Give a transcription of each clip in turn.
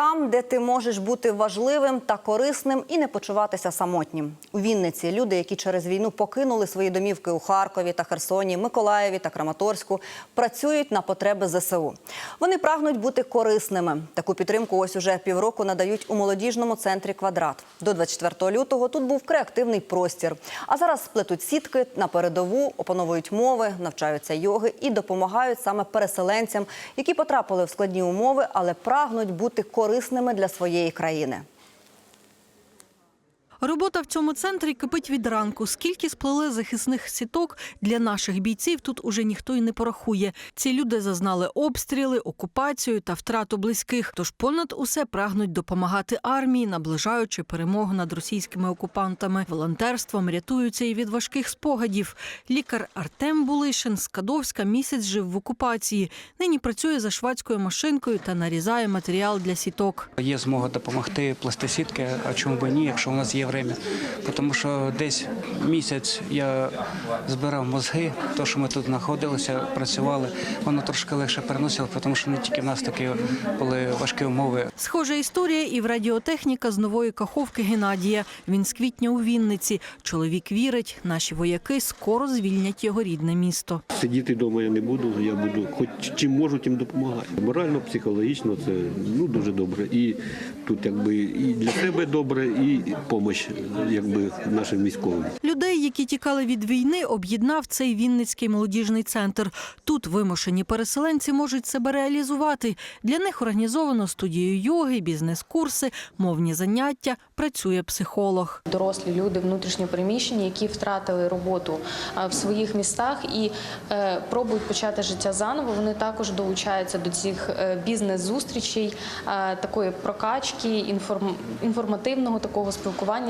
там, де ти можеш бути важливим та корисним і не почуватися самотнім. У Вінниці люди, які через війну покинули свої домівки у Харкові та Херсоні, Миколаєві та Краматорську, працюють на потреби ЗСУ. Вони прагнуть бути корисними. Таку підтримку ось уже півроку надають у молодіжному центрі Квадрат. До 24 лютого тут був креативний простір. А зараз сплетуть сітки на передову, опановують мови, навчаються йоги і допомагають саме переселенцям, які потрапили в складні умови, але прагнуть бути корисними для своєї країни. Робота в цьому центрі кипить від ранку. Скільки сплели захисних сіток для наших бійців, тут уже ніхто й не порахує. Ці люди зазнали обстріли, окупацію та втрату близьких. Тож понад усе прагнуть допомагати армії, наближаючи перемогу над російськими окупантами. Волонтерством рятуються і від важких спогадів. Лікар Артем Булишин з Кадовська місяць жив в окупації. Нині працює за швадською машинкою та нарізає матеріал для сіток. Є змога допомогти плести сітки, а чому б ні, якщо у нас є время. Тому що десь місяць я збирав мозги, то що ми тут знаходилися, працювали, воно трошки легше переносило, тому що не тільки в нас такі були важкі умови. Схожа історія і в радіотехніка з нової каховки Геннадія. Він з квітня у Вінниці. Чоловік вірить, наші вояки скоро звільнять його рідне місто. Сидіти вдома я не буду, я буду хоч чим можу, тим допомагати. Морально, психологічно це ну дуже добре. І тут якби і для себе добре, і допомога якби нашим військовим. Людей, які тікали від війни, об'єднав цей Вінницький молодіжний центр. Тут вимушені переселенці можуть себе реалізувати. Для них організовано студію йоги, бізнес-курси, мовні заняття. Працює психолог. дорослі люди внутрішньо переміщені, які втратили роботу в своїх містах і е, пробують почати життя заново. Вони також долучаються до цих е, бізнес-зустрічей, е, такої прокачки, інформ, інформативного такого спілкування.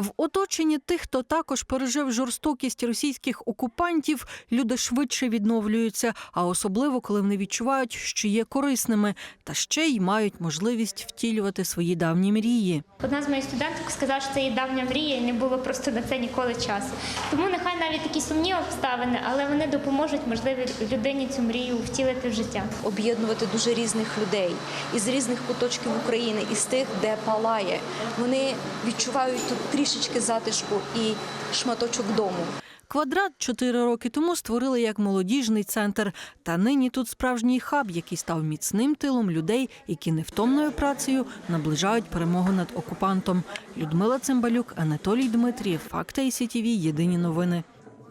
В оточенні тих, хто також пережив жорстокість російських окупантів, люди швидше відновлюються, а особливо коли вони відчувають, що є корисними, та ще й мають можливість втілювати свої давні мрії. Одна з моїх студенток сказала, що це її давня мрія, і не було просто на це ніколи часу. Тому нехай навіть такі сумні обставини, але вони допоможуть, можливо, людині цю мрію втілити в життя. об'єднувати дуже різних людей із різних куточків України, із тих, де палає. Вони відчувають тут трішечки затишку і шматочок дому. Квадрат чотири роки тому створили як молодіжний центр. Та нині тут справжній хаб, який став міцним тилом людей, які невтомною працею наближають перемогу над окупантом. Людмила Цимбалюк, Анатолій Дмитрієв, Факти СІТІВІ, Єдині новини.